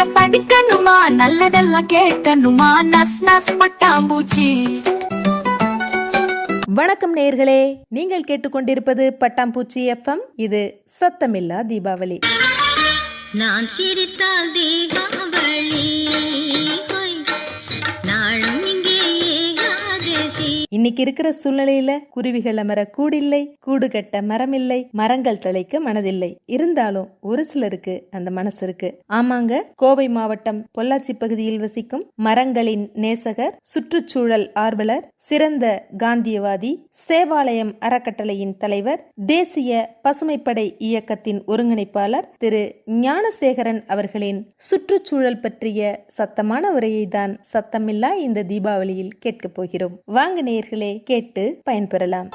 பாட்ட படிக்கணுமா? நல்லதெல்லாம் கேட்கணுமா? நஸ் நஸ் பட்டாம்பூச்சி. வணக்கம் நேயர்களே நீங்கள் கேட்டுக்கொண்டிருப்பது பட்டாம்பூச்சி எஃப்எம். இது சத்தமில்லா தீபாவளி. நான் சிரித்தால் தீபாவளி இன்னைக்கு இருக்கிற சூழ்நிலையில குருவிகள் அமர கூடில்லை கூடு கட்ட மரமில்லை மரங்கள் தலைக்க மனதில்லை. இருந்தாலும் ஒரு சிலருக்கு அந்த மனசு இருக்கு. ஆமாங்க கோவை மாவட்டம் பொள்ளாச்சி பகுதியில் வசிக்கும் மரங்களின் நேசகர் சுற்றுச்சூழல் ஆர்வலர் சிறந்த காந்தியவாதி சேவாலயம் அறக்கட்டளையின் தலைவர் தேசிய பசுமைப்படை இயக்கத்தின் ஒருங்கிணைப்பாளர் திரு. ஞானசேகரன் அவர்களின் சுற்றுச்சூழல் பற்றிய சத்தமான உரையை தான் சத்தமில்லா இந்த தீபாவளியில் கேட்கப் போகிறோம். வாங்க நேயர்களே கேட்டு பயன்பெறலாம்.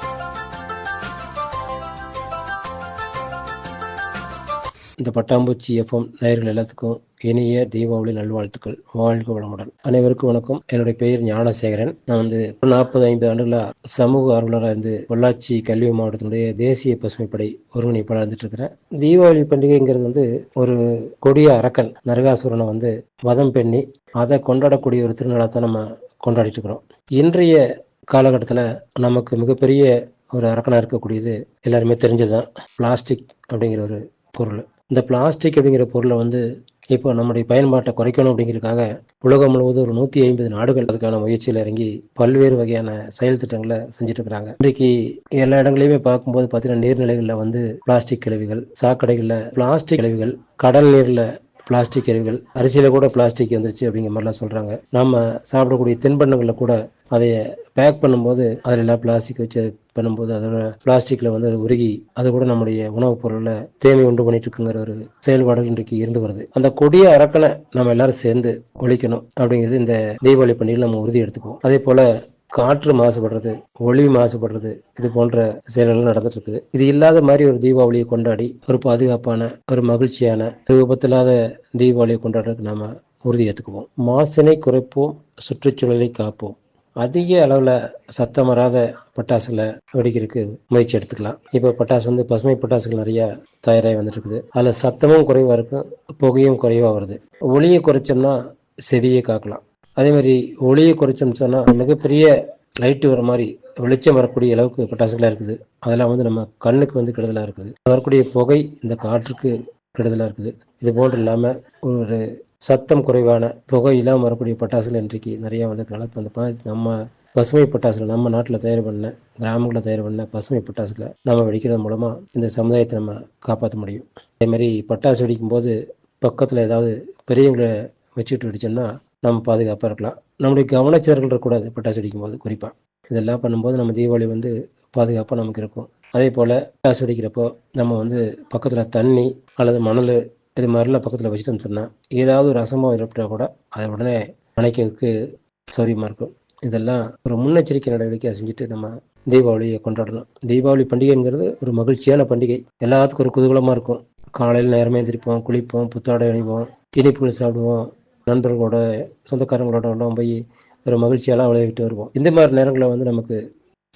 இந்த பட்டாம்பூச்சி எஃப்எம் நேயர்கள் எல்லாத்துக்கும் இனிய தீபாவளி நல்வாழ்த்துக்கள். வாழ்க வளமுடன். அனைவருக்கும் வணக்கம். என்னுடைய பெயர் ஞானசேகரன். நான் வந்து நாற்பது ஐந்து ஆண்டுகளா சமூக ஆர்வலராக இருந்து பொள்ளாச்சி கல்வி மாவட்டத்தினுடைய தேசிய பசுமைப்படை ஒருங்கிணைப்பாளர் இருந்துட்டு இருக்கிறேன் தீபாவளி பண்டிகைங்கிறது வந்து ஒரு கொடிய அரக்கன் நரகாசுரனை வந்து வதம் பெண்ணி அதை கொண்டாடக்கூடிய ஒரு திருநாளாக தான் நம்ம கொண்டாடிட்டு இருக்கிறோம் இன்றைய காலகட்டத்தில் நமக்கு மிகப்பெரிய ஒரு அரக்கனாக இருக்கக்கூடியது எல்லாருமே தெரிஞ்சதுதான். பிளாஸ்டிக் அப்படிங்கிற ஒரு பொருள். இந்த பிளாஸ்டிக் அப்படிங்கிற பொருளை வந்து இப்போ நம்முடைய பயன்பாட்டை குறைக்கணும் அப்படிங்கிறதுக்காக உலகம் முழுவதும் ஒரு நூற்றி ஐம்பது நாடுகள் அதுக்கான முயற்சியில் இறங்கி பல்வேறு வகையான செயல் திட்டங்களை செஞ்சுட்டு இருக்கிறாங்க இன்றைக்கு எல்லா இடங்களையுமே பார்க்கும்போது பார்த்தீங்கன்னா நீர்நிலைகளில் வந்து பிளாஸ்டிக் கழிவுகள் சாக்கடைகளில் பிளாஸ்டிக் கழிவுகள் கடல் நீரில் பிளாஸ்டிக் எரிவுகள் அரிசியில் கூட பிளாஸ்டிக் வந்துருச்சு அப்படிங்கிற மாதிரிலாம் சொல்கிறாங்க நம்ம சாப்பிடக்கூடிய தின்பண்ணங்களில் கூட அதை பேக் பண்ணும்போது அதில் எல்லாம் பிளாஸ்டிக் வச்சு பண்ணும்போது அதோட பிளாஸ்டிக்கில் வந்து அது உருகி அது கூட நம்முடைய உணவுப் பொருளில் தேவை உண்டு பண்ணிட்டு இருக்குங்கிற ஒரு செயல்பாடு இன்றைக்கு இருந்து வருது. அந்த கொடிய அரக்கனை நம்ம எல்லாரும் சேர்ந்து ஒழிக்கணும் அப்படிங்கிறது இந்த தீபாவளி பண்டிகையில் நம்ம உறுதி எடுத்துக்குவோம். அதே போல் காற்று மாசுபடுறது ஒளி மாசுபடுறது இது போன்ற செயல்கள் நடந்துட்டு இருக்குது இது இல்லாத மாதிரி ஒரு தீபாவளியை கொண்டாடி ஒரு பாதுகாப்பான ஒரு மகிழ்ச்சியான விபத்தில்லாத தீபாவளியை கொண்டாடுறதுக்கு நாம உறுதி ஏற்றுக்குவோம் மாசினை குறைப்போம் சுற்றுச்சூழலை காப்போம். அதிக அளவில் சத்தம் வராத பட்டாசுகளை வெடிக்கிறதுக்கு முயற்சி எடுத்துக்கலாம். இப்போ பட்டாசு வந்து பசுமை பட்டாசுகள் நிறைய தயாராகி வந்துட்டு இருக்குது அதில் சத்தமும் குறைவாக இருக்கும் புகையும் குறைவாக வருது. ஒளியை குறைச்சோம்னா செவியை காக்கலாம். அதே மாதிரி ஒளியை குறைச்சோம்னு சொன்னால் மிகப்பெரிய லைட்டு வர மாதிரி வெளிச்சம் வரக்கூடிய அளவுக்கு பட்டாசுகளாக இருக்குது. அதெல்லாம் வந்து நம்ம கண்ணுக்கு வந்து கெடுதலாக இருக்குது. வரக்கூடிய புகை இந்த காற்றுக்கு கெடுதலாக இருக்குது. இது போன்று இல்லாமல் ஒரு சத்தம் குறைவான புகை இல்லாமல் வரக்கூடிய பட்டாசுகள் இன்றைக்கு நிறையா வந்து கலப்பு அந்த நம்ம பசுமை பட்டாசுகள் நம்ம நாட்டில் தயார் பண்ண கிராமங்களில் தயார் பண்ண பசுமை பட்டாசுகளை நம்ம வெடிக்கிறது மூலமாக இந்த சமுதாயத்தை நம்ம காப்பாற்ற முடியும். அதேமாதிரி பட்டாசு வெடிக்கும் போது பக்கத்தில் ஏதாவது பெரியவங்களை வச்சுட்டு வெடிச்சோம்னா நம்ம பாதுகாப்பாக இருக்கலாம். நம்முடைய கவனச்சிதறல் இருக்கக்கூடாது பட்டாசு வெடிக்கும் போது குறிப்பாக இதெல்லாம் பண்ணும்போது நம்ம தீபாவளி வந்து பாதுகாப்பாக நமக்கு இருக்கும். அதே போல் பட்டாசு வெடிக்கிறப்போ நம்ம வந்து பக்கத்தில் தண்ணி அல்லது மணல் இது மாதிரிலாம் பக்கத்தில் வச்சுட்டோம்னு சொன்னால் ஏதாவது ஒரு அசம்பவம் ஏற்பட்டால் கூட அதை உடனே அணைக்கிறதுக்கு சௌரியமாக இருக்கும். இதெல்லாம் ஒரு முன்னெச்சரிக்கை நடவடிக்கையாக செஞ்சுட்டு நம்ம தீபாவளியை கொண்டாடணும். தீபாவளி பண்டிகைங்கிறது ஒரு மகிழ்ச்சியான பண்டிகை. எல்லாத்துக்கும் ஒரு குதூகலமாக இருக்கும். காலையில் நேரமே எந்திரிப்போம் குளிப்போம் புத்தாடை அணிவோம் இனிப்புகள் சாப்பிடுவோம் நண்பர்களோட சொந்தக்காரங்களோட போய் ஒரு மகிழ்ச்சியெல்லாம் விளையாட்டு வருவோம். இந்த மாதிரி நேரங்களில் வந்து நமக்கு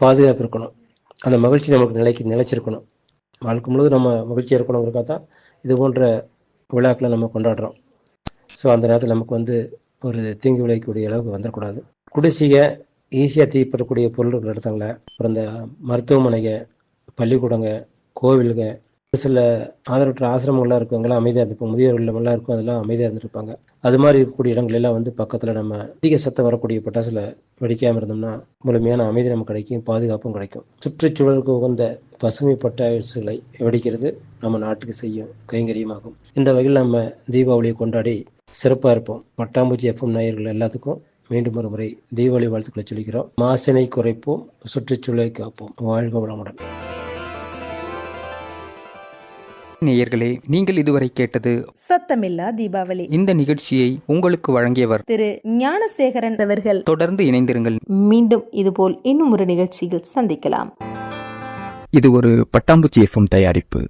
பாதுகாப்பு இருக்கணும். அந்த மகிழ்ச்சி நமக்கு நிலைக்கு நிலைச்சிருக்கணும். வாழ்க்கை முழுவதும் நம்ம மகிழ்ச்சியாக இருக்கணுங்கிறக்காக தான் இது போன்ற விழாக்களை நம்ம கொண்டாடுறோம். ஸோ அந்த நேரத்தில் நமக்கு வந்து ஒரு தீங்கு விளைவிக்கக்கூடிய அளவுக்கு வந்துடக்கூடாது. குடிசையை ஈஸியாக தீப்படக்கூடிய பொருள்கள் இருக்கிற அப்புறம் இந்த மருத்துவமனைகள் பள்ளிக்கூடங்க கோவிலுங்க ஒரு சில ஆதரவற்ற ஆசிரமங்கள்லாம் இருக்கவங்களாம் அமைதியாக இருந்துப்பாங்க முதியோர்கள் எல்லாம் இருக்கும் அதெல்லாம் அமைதியாக இருந்திருப்பாங்க. அது மாதிரி இருக்கக்கூடிய இடங்கள் எல்லாம் வந்து பக்கத்தில் நம்ம அதிக சத்தம் வரக்கூடிய பட்டாசுல வெடிக்காமல் இருந்தோம்னா முழுமையான அமைதி நமக்கு கிடைக்கும் பாதுகாப்பும் கிடைக்கும். சுற்றுச்சூழலுக்கு உகந்த பசுமை பட்டாசுகளை வெடிக்கிறது நம்ம நாட்டுக்கு செய்யும் கைங்கரியமாகும். இந்த வகையில் நம்ம தீபாவளியை கொண்டாடி சிறப்பாக இருப்போம். பட்டாம்பூச்சி எஃப்எம் நேயர்கள் எல்லாத்துக்கும் மீண்டும் ஒரு முறை தீபாவளி வாழ்த்துக்களை சொல்லிக்கிறோம். மாசினை குறைப்போம் சுற்றுச்சூழலை காப்போம். வாழ்க வளமுடன். நேயர்களே நீங்கள் இதுவரை கேட்டது சத்தமில்லா தீபாவளி. இந்த நிகழ்ச்சியை உங்களுக்கு வழங்கியவர் திரு ஞானசேகரன் அவர்கள். தொடர்ந்து இணைந்திருங்கள். மீண்டும் இதுபோல் இன்னும் ஒரு நிகழ்ச்சியில் சந்திக்கலாம். இது ஒரு பட்டாம்பூச்சி எஃப்எம் தயாரிப்பு.